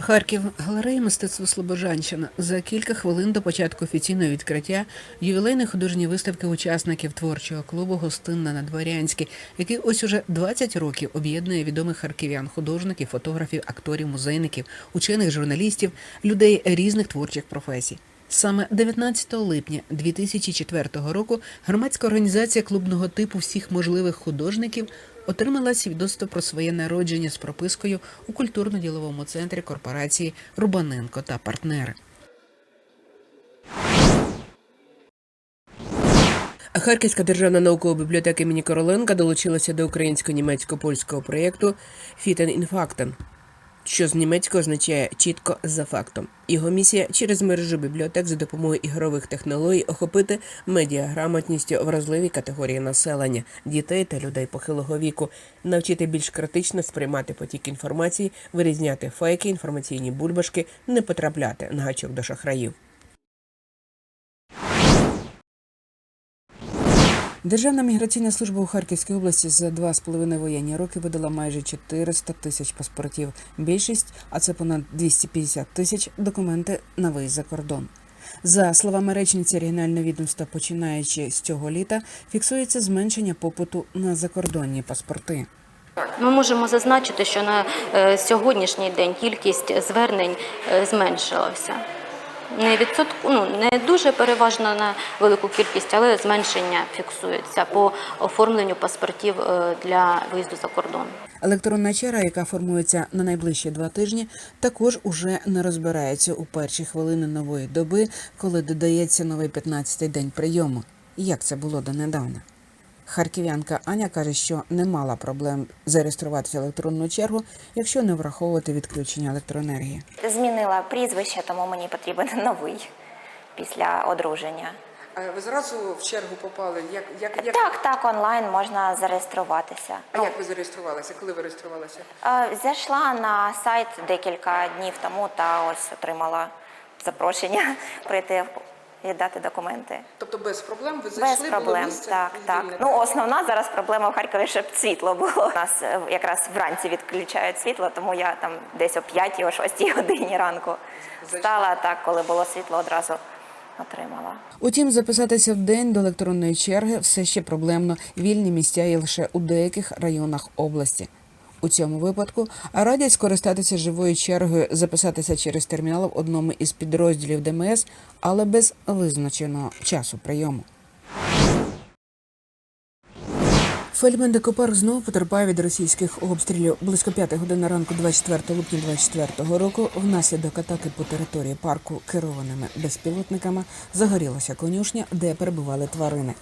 Харків, галерея мистецтва Слобожанщина. За кілька хвилин до початку офіційного відкриття ювілейної художньої виставки учасників творчого клубу Гостинна на Дворянській, який ось уже 20 років об'єднує відомих харків'ян, художників, фотографів, акторів, музейників, учених, журналістів, людей різних творчих професій. Саме 19 липня 2004 року громадська організація клубного типу всіх можливих художників отримала свідоцтво про своє народження з пропискою у культурно-діловому центрі корпорації Рубаненко та партнери. Харківська державна наукова бібліотека імені Короленка долучилася до українсько-німецько-польського проєкту Фітен інфактен, що з німецького означає чітко за фактом. Його місія через мережу бібліотек за допомогою ігрових технологій охопити медіаграмотністю вразливі категорії населення, дітей та людей похилого віку, навчити більш критично сприймати потік інформації, вирізняти фейки, інформаційні бульбашки, не потрапляти на гачок до шахраїв. Державна міграційна служба у Харківській області за два з половиною воєнні роки видала майже 400 тисяч паспортів. Більшість, а це понад 250 тисяч, документи на виїзд за кордон. За словами речниці регіонального відомства, починаючи з цього літа, фіксується зменшення попиту на закордонні паспорти. Ми можемо зазначити, що на е, сьогоднішній день кількість звернень е, зменшилася. Не відсотку, ну не дуже переважно на велику кількість, але зменшення фіксується по оформленню паспортів е, для виїзду за кордон. Електронна черга, яка формується на найближчі два тижні, також уже не розбирається у перші хвилини нової доби, коли додається новий 15-й день прийому. Як це було донедавна? Харків'янка Аня каже, що не мала проблем зареєструватися в електронну чергу, якщо не враховувати відключення електроенергії. Змінила прізвище, тому мені потрібен новий після одруження. А ви зразу в чергу попали? Як, як, як, Так, так, онлайн можна зареєструватися. а як ви зареєструвалися? Коли ви реєструвалися? Зайшла на сайт декілька днів тому та ось отримала запрошення прийти віддати документи. Тобто без проблем ви Без проблем, так, так. Ну, основна зараз проблема в Харкові, щоб світло було. У нас е, якраз вранці відключають світло, тому я там десь о 5 о 6 годині ранку встала так, коли було світло, одразу отримала. Утім, записатися в день до електронної черги все ще проблемно. Вільні місця є лише у деяких районах області. У цьому випадку радять скористатися живою чергою, записатися через термінал в одному із підрозділів ДМС, але без визначеного часу прийому. Фельдман Декопар знову потерпає від російських обстрілів. Близько 5 години ранку 24 липня 24 року внаслідок атаки по території парку керованими безпілотниками загорілася конюшня, де перебували тварини.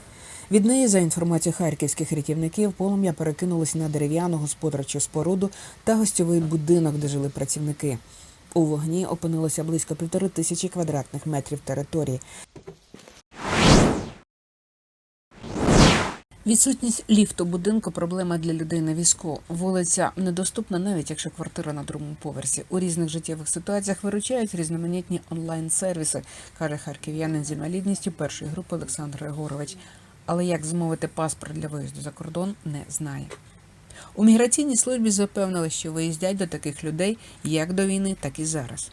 Від неї, за інформацією харківських рятівників, полум'я перекинулось на дерев'яну господарчу споруду та гостьовий будинок, де жили працівники. У вогні опинилося близько півтори тисячі квадратних метрів території. Відсутність ліфту будинку проблема для людей на візку. Вулиця недоступна, навіть якщо квартира на другому поверсі. У різних життєвих ситуаціях виручають різноманітні онлайн-сервіси, каже харків'янин з інвалідністю першої групи Олександр Григорович. Але як змовити паспорт для виїзду за кордон, не знає. У міграційній службі запевнили, що виїздять до таких людей як до війни, так і зараз.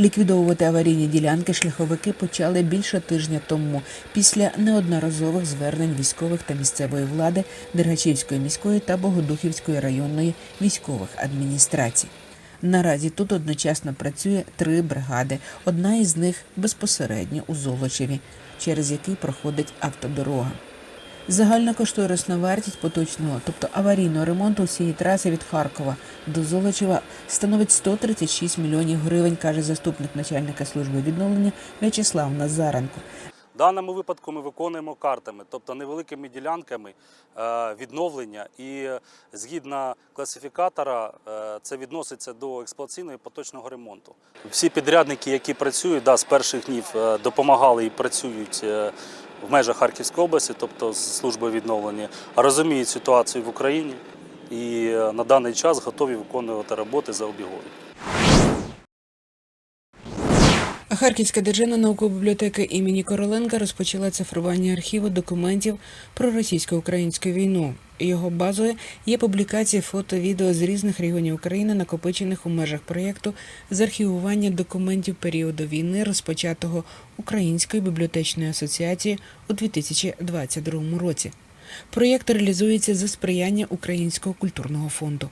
Ліквідовувати аварійні ділянки шляховики почали більше тижня тому після неодноразових звернень військових та місцевої влади Дергачівської міської та Богодухівської районної військових адміністрацій. Наразі тут одночасно працює три бригади. Одна із них безпосередньо у Золочеві, через який проходить автодорога. Загальна кошторисна вартість поточного, тобто аварійного ремонту всієї траси від Харкова до Золочева становить 136 мільйонів гривень, каже заступник начальника служби відновлення В'ячеслав Назаренко. В даному випадку ми виконуємо картами, тобто невеликими ділянками е, відновлення. І згідно класифікатора, е, це відноситься до експлуатаційного і поточного ремонту. Всі підрядники, які працюють, да, з перших днів е, допомагали і працюють е, в межах Харківської області, тобто з службою відновлення, розуміють ситуацію в Україні і е, на даний час готові виконувати роботи за обігою. Харківська державна наукова бібліотека імені Короленка розпочала цифрування архіву документів про російсько-українську війну. Його базою є публікація фото, відео з різних регіонів України, накопичених у межах проєкту з архівування документів періоду війни, розпочатого Українською бібліотечною асоціацією у 2022 році. Проєкт реалізується за сприяння Українського культурного фонду.